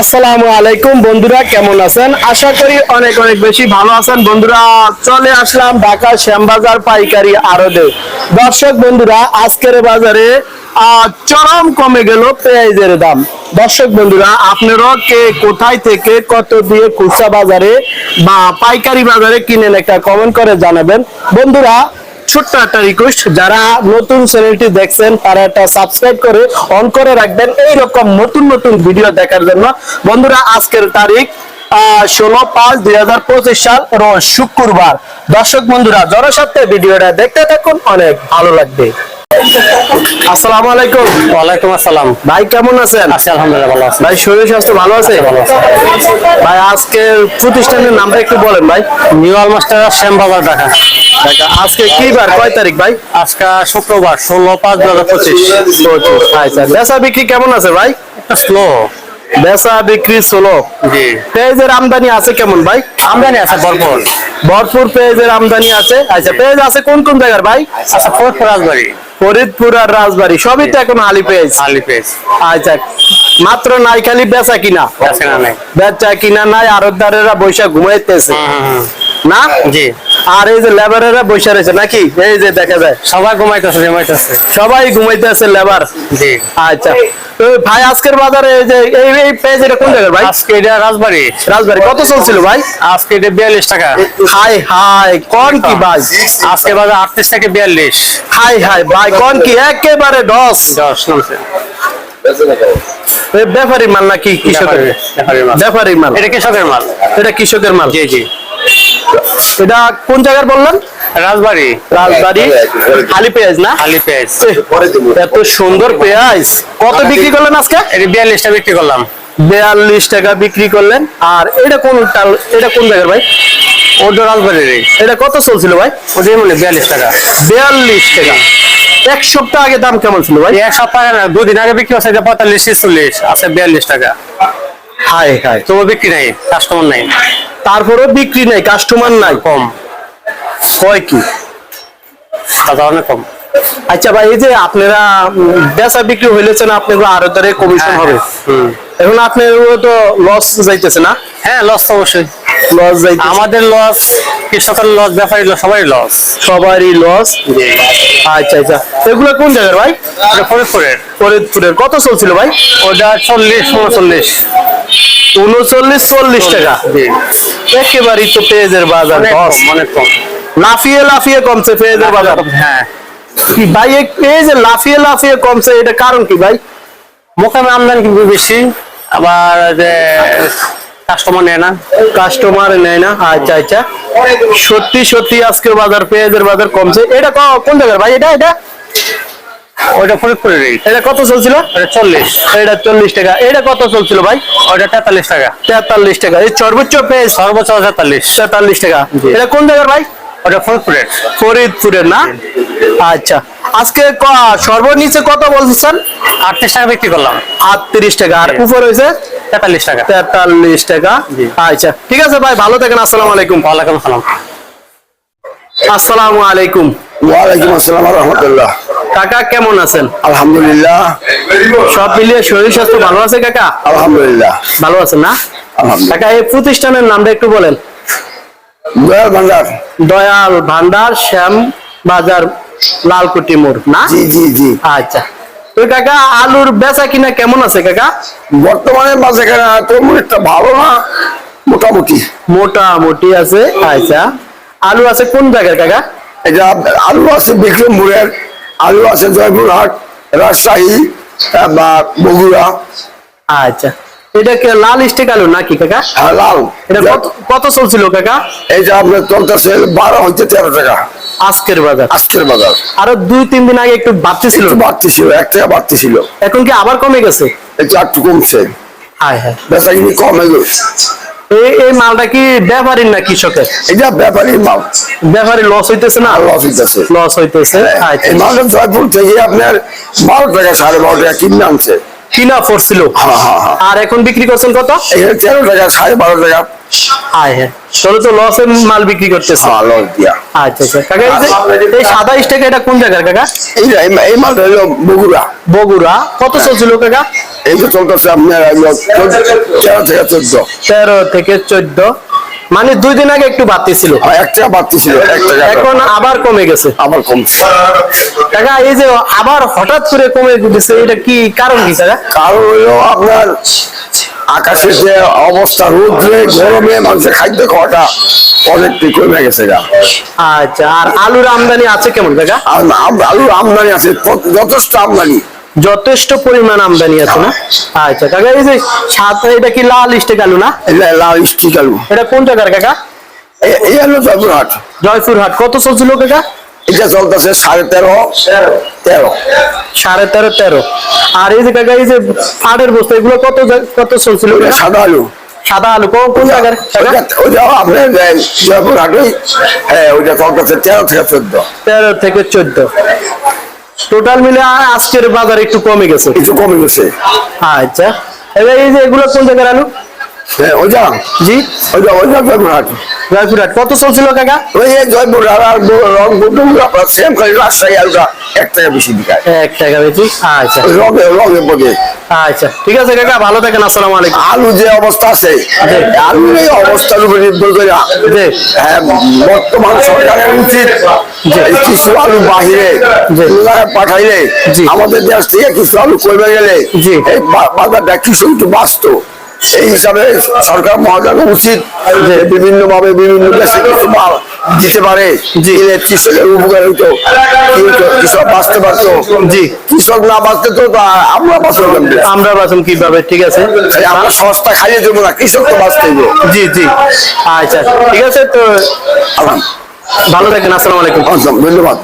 আসসালামু আলাইকুম বন্ধুরা, কেমন আছেন? আশা করি অনেক অনেক বেশি ভালো আছেন। বন্ধুরা, চলে আসলাম ঢাকা শ্যামবাজার পাইকারি আড়তে। দর্শক বন্ধুরা, আজকের বাজারে চরম কমে গেল পেঁয়াজের দাম। দর্শক বন্ধুরা, আপনারা কে কোথায় থেকে কত দিয়ে খুচরা বাজারে বা পাইকারি বাজারে কিনেন একটা কমেন্ট করে জানাবেন। বন্ধুরা ছোট্ট একটা রিকোয়েস্ট যারা নতুন চ্যানেলটি দেখছেন তারা একটা সাবস্ক্রাইব করে অন করে রাখবেন। এইরকম নতুন নতুন ভিডিও দেখার জন্য। বন্ধুরা আজকের তারিখ ষোলো পাঁচ দুই হাজার পঁচিশ সাল রোজ শুক্রবার। দর্শক বন্ধুরা জনস্বার্থে ভিডিওটা দেখতে থাকুন অনেক ভালো লাগবে। আসসালামু আলাইকুম। ওয়ালাইকুম আসসালাম। ভাই কেমন আছেন? আছি আলহামদুলিল্লাহ ভালো আছি। ভাই শরীর স্বাস্থ্য ভালো আছে? ভালো আছে। ভাই আজকের প্রতিষ্ঠানের নামটা একটু বলেন ভাই। New master Shyambazar Dhaka. দেখা, আজকে কি বার? কয় তারিখ ভাই? আজকে শুক্রবার ষোলো পাঁচ দু হাজার পঁচিশ আচ্ছা। বেচা বিক্রি কেমন আছে ভাই? স্লো বেচা বিক্রি ষোলো পেঁয়াজের আমদানি আছে কেমন ভাই? আমদানি আছে ভরপুর। ভরপুর পেঁয়াজের আমদানি আছে। আচ্ছা পেঁয়াজ আছে কোন কোন জায়গার ভাই? আচ্ছা রাজবাড়ি। ফরিদপুর আর রাজবাড়ি সবই তো এখন আলি পেঁয়াজ। আলি পেজ আচ্ছা মাত্র নাই খালি বেচা কিনা? নাই। বেচা কিনা নাই আরতদারেরা বৈশা ঘুমাইতেছে। না? জি। আর এই যে লেবারেরা বৈশা রয়েছে নাকি? এই যে দেখা যায়। সবাই ঘুমাইতেছে জমাইতেছে সবাই ঘুমাইতেছে লেবার জি। আচ্ছা। ভাই আজকের বাজারে এই যে এই এই পেঁয়াজ এটা কোন জায়গার ভাই? আজকে এটা রাজবাড়ি। রাজবাড়ি। কত চলছিল ভাই? আজকে এটা বিয়াল্লিশ টাকা। হাই হাই কোন কি ভাই? আজকে বাজার আটত্রিশ থেকে বিয়াল্লিশ। হাই হাই ভাই কোন কি? একেবারে দশ। দশ নামছে। ব্যাপারী মাল নাকি কৃষকের? ব্যাপারী মাল। এটা কৃষকের মাল। এটা কৃষকের মাল। জি জি। এটা কোন জায়গার বললেন? রাজবাড়ি। রাজবাড়ি। খালি পেঁয়াজ না? আলি পেজ এত সুন্দর পেঁয়াজ। কত বিক্রি করলেন আজকে? এটা বিয়াল্লিশটা বিক্রি করলাম। বিয়াল্লিশ টাকা বিক্রি করলেন। আর এটা কোন টাল- এটা কোন জায়গার ভাই? ওটা রাজবাড়ির এটা কত চলছিল ভাই? ওটাই মানে বিয়াল্লিশ টাকা। বিয়াল্লিশ টাকা। এক সপ্তাহ আগে দাম কেমন ছিল ভাই? এক সপ্তাহ না দুদিন আগে বিক্রি হচ্ছে এটা পঁয়তাল্লিশ ছেচল্লিশ আছে বিয়াল্লিশ টাকা। হাই হাই তবু বিক্রি নাই কাস্টমার নাই। তারপরেও বিক্রি নাই কাস্টমার নাই। কম। কয় কি? অনেক কম। আচ্ছা ভাই এই যে আপনারা বেচা বিক্রি হইলেছেন আপনাদের আরও দরে কমিশন হবে। হুম। এখন আপনার তো লস যাইতেছে না? হ্যাঁ লস তো অবশ্যই। লস যাই আমাদের লস কৃষকের লস ব্যাপারী লস সবাই লস সবারই লস আচ্ছা আচ্ছা। এগুলো কোন জায়গার ভাই? ফরিদপুরের। ফরিদপুরের। কত চলছিল ভাই? ওটা চল্লিশ উনচল্লিশ উনচল্লিশ চল্লিশ টাকা। একেবারেই তো পেঁয়াজের বাজার দশ অনেক কম। লাফিয়ে লাফিয়ে কমছে পেঁয়াজের বাজার। হ্যাঁ। কি ভাই এই পেঁয়াজে লাফিয়ে লাফিয়ে কমছে এটা কারণ কি ভাই? মোকামে আমদানি কিন্তু বেশি আবার যে কাস্টমার নেয় না। কাস্টমার নেয় না আচ্ছা আচ্ছা। সত্যি সত্যি আজকে বাজার পেঁয়াজের বাজার কমছে। এটা কোন জায়গার ভাই? এটা এটা? ওইটা ফরিদপুরের এটা কত চলছিল? এটা চল্লিশ। এটা চল্লিশ টাকা। এটা কত চলছিল ভাই? ওইটা তেতাল্লিশ টাকা। তেতাল্লিশ টাকা। এই সর্বোচ্চ পেঁয়াজ সর্বোচ্চ তেতাল্লিশ। তেতাল্লিশ টাকা। এটা কোন জায়গার ভাই? ওটা ফরিদপুরের ফরিদপুরের না? আচ্ছা। আজকে সর্বনিচে কত বলছেন আটত্রিশ টাকা বিক্রি করলাম। আটত্রিশ টাকা। আর। উপর হয়েছে? তেতাল্লিশ টাকা। তেতাল্লিশ টাকা। আচ্ছা। ঠিক আছে ভাই ভালো থাকেন। আসসালামু আলাইকুম। ওয়ালাইকুম আসসালামু। আলাইকুম। ওয়ালাইকুম আসসালাম রহমতুল্লাহ। কাকা কেমন আছেন? আলহামদুলিল্লাহ। সব মিলিয়ে শরীর স্বাস্থ্য ভালো আছে কাকা? আলহামদুলিল্লাহ। ভালো আছেন না? কাকা এই প্রতিষ্ঠানের নামটা একটু বলেন। দয়াল ভান্ডার। দয়াল ভান্ডার শ্যাম বাজার লালকুটি মোড় না? জি জি জি। আচ্ছা। তো কাকা আলুর বেচা কিনা কেমন আছে কাকা? বর্তমানে বাজারে তেমন একটা ভালো না মোটামুটি। মোটামুটি আছে আচ্ছা। আলু আছে কোন জায়গায় কাকা? এটা আলু আছে বিক্রমপুরের আলু আছে জয়পুরহাট রাজশাহী আহ, বা বগুড়া। আচ্ছা। এটা কি লাল স্টিক আলু নাকি কাকা? আর লাল। এটা কত চলছিল কাকা? এইটা আপনার চলতেছে বারো হচ্ছে তেরো টাকা। আজকের বাজার। আজকের বাজার। আরও দুই তিন দিন আগে একটু বাড়তি ছিল বাড়তি ছিল এক টাকা বাড়তি ছিল এখন কি আবার কমে গেছে? একটু কমছে। হায় হায়। বেচা কম হয়ে গেছে। এই এই মালটা কি ব্যাপারীর না কৃষকের? এটা ব্যাপারীর মাল। ব্যাপারী লস হইতেছে না? লস হইতেছে। লস হইতেছে? আচ্ছা এই মালটা জয়পুর থেকে আপনার বারো টাকা সাড়ে বারো টাকা কিনে আনছে। কিনা পড়ছিল হ্যাঁ, হ্যাঁ, হ্যাঁ। আর এখন বিক্রি করছেন কত? তেরো টাকা সাড়ে বারো টাকা। হ্যাঁ হ্যাঁ। তাহলে তো লসে মাল বিক্রি করতেছে। দিয়া। আচ্ছা আচ্ছা। কাকা এই সাদা স্টেক এটা কোন জায়গার কাকা? এই হলো বগুড়া। বগুড়া। কত চলছিল কাকা? এই তো চলতেছে আপনার তেরো থেকে চোদ্দ। তেরো থেকে চোদ্দ। মানে দুই দিন আগে একটু বাড়তি ছিল। আর এক টাকা বাড়তি ছিল টাকা এখন আবার কমে গেছে। আবার কমছে। কাকা এই যে আবার হঠাৎ করে কমে গেছে এটা কি কারণ কি কাকা? কারণ হলো আপনার আকাশের যে অবস্থা রোদ্রে গরমে মানুষের খাদ্য খাওয়াটা অনেকটাই কমে গেছে গা। আচ্ছা আর আলুর আমদানি আছে কেমন আর আলুর আমদানি আছে যথেষ্ট আমদানি। যথেষ্ট পরিমাণ আমদানি আছে না? আচ্ছা কাকা এই যে সাত এটা কি লাল স্টেক আলু না? লাল স্টিক আলু। এটা কোন জায়গার কাকা? এই হলো জয়পুরহাট। জয়পুরহাট। কত চলছিল কাকা? এটা চলতেছে সাড়ে তেরো। তেরো। সাড়ে তেরো তেরো। আর এই যে কাকা এই যে আটের বস্তা এগুলো কত কত চলছিল? সাদা আলু। সাদা আলু। কোন কোন জায়গার আপনার হ্যাঁ ওইটা চলতেছে তেরো থেকে চোদ্দ। তেরো থেকে চোদ্দ। টোটাল মিলে আজকের বাজার একটু কমে গেছে। একটু কমে গেছে। আচ্ছা। এবার এই যে এগুলো কোন জায়গার আলু? হ্যাঁ ওজা জি। ওজা ওজা জয়পুরহাট জয়পুরহাট। কত চলছিল কাকা? ওই যে জয়পুরহাট আর ব- রংপুর আপনার সেম খালি রাজশাহী এক টাকা বেশি বিকায়। এক টাকা বেশি? আচ্ছা। রঙে রঙে আচ্ছা। ঠিক আছে কাকা ভালো থাকেন আসসালামু আলাইকুম। আলু যে অবস্থা আছে আলুর এই অবস্থার উপরে নির্ভর করে। হ্যাঁ, বর্তমান সরকারের উচিত যে কিছু আলু বাহিরে পাঠাইলে। আমাদের দেশ থেকে কিছু আলু কমে গেলে। এই বাজারটা কিছু একটু বাঁচত। এই হিসাবে সরকার মহাজনের উচিত যে বিভিন্ন ভাবে বিভিন্ন দেশে দিতে পারে। কৃষকের উপকার হইতো কৃষক বাঁচতে পারতো। জি। কৃষক না বাঁচতে তো আমরা পারব আমরা বাসন কীভাবে? ঠিক আছে। আমরা সস্তা খাইয়ে দেবো না কৃষক তো বাঁচতে জি জি। আচ্ছা ঠিক আছে তো ভালো থাকেন আসসালামু আলাইকুম। ধন্যবাদ।